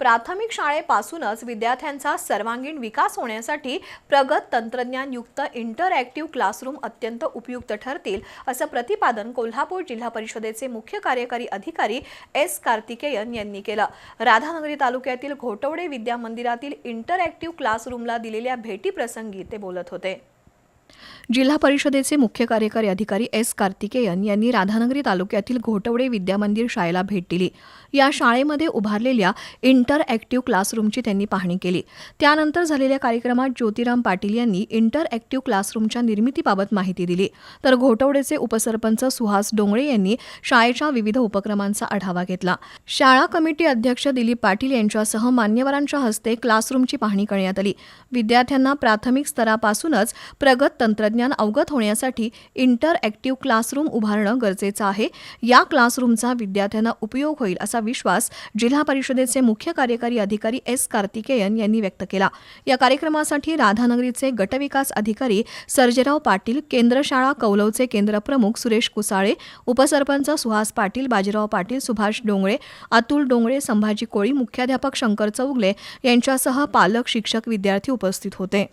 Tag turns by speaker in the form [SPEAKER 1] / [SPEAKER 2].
[SPEAKER 1] प्राथमिक शाळेपासूनच विद्यार्थ्यांचा सर्वांगीण विकास होण्यासाठी प्रगत तंत्रज्ञानयुक्त इंटरॅक्टिव्ह क्लासरूम अत्यंत उपयुक्त ठरतील असं प्रतिपादन कोल्हापूर जिल्हा परिषदेचे मुख्य कार्यकारी अधिकारी एस कार्तिकेयन यांनी केलं. राधानगरी तालुक्यातील घोटवडे विद्या मंदिरातील इंटरॅक्टिव्ह क्लासरूमला दिलेल्या भेटीप्रसंगी ते बोलत होते. जिल्हा परिषदेचे मुख्य कार्यकारी अधिकारी एस कार्तिकेयन यांनी राधानगरी तालुक्यातील घोटवडे विद्यामंदिर शाळेला भेट दिली. या शाळेमध्ये उभारलेल्या इंटर ॲक्टिव्ह क्लासरूमची त्यांनी पाहणी केली. त्यानंतर झालेल्या कार्यक्रमात ज्योतिराम पाटील यांनी इंटर ॲक्टिव्ह क्लासरूमच्या निर्मितीबाबत माहिती दिली. तर घोटवडेचे उपसरपंच सुहास डोंगळे यांनी शाळेच्या विविध उपक्रमांचा आढावा घेतला. शाळा कमिटी अध्यक्ष दिलीप पाटील यांच्यासह मान्यवरांच्या हस्ते क्लासरूमची पाहणी करण्यात आली. विद्यार्थ्यांना प्राथमिक स्तरापासूनच प्रगत तंत्रज्ञान अवगत होण्यासाठी इंटर ॲक्टिव्ह क्लासरूम उभारणं गरजेचं आहे. या क्लासरूमचा विद्यार्थ्यांना उपयोग होईल असा विश्वास जिल्हा परिषदेचे मुख्य कार्यकारी अधिकारी एस कार्तिकेयन यांनी व्यक्त केला. या कार्यक्रमासाठी राधानगरीचे गटविकास अधिकारी सर्जेराव पाटील केंद्र शाळा कौलवचे केंद्र प्रमुख सुरेश कुसाळे उपसरपंच सुहास पाटील बाजीराव पाटील सुभाष डोंगळे अतुल डोंगळे संभाजी कोळी मुख्याध्यापक शंकर चौगले यांच्यासह पालक शिक्षक विद्यार्थी उपस्थित होते.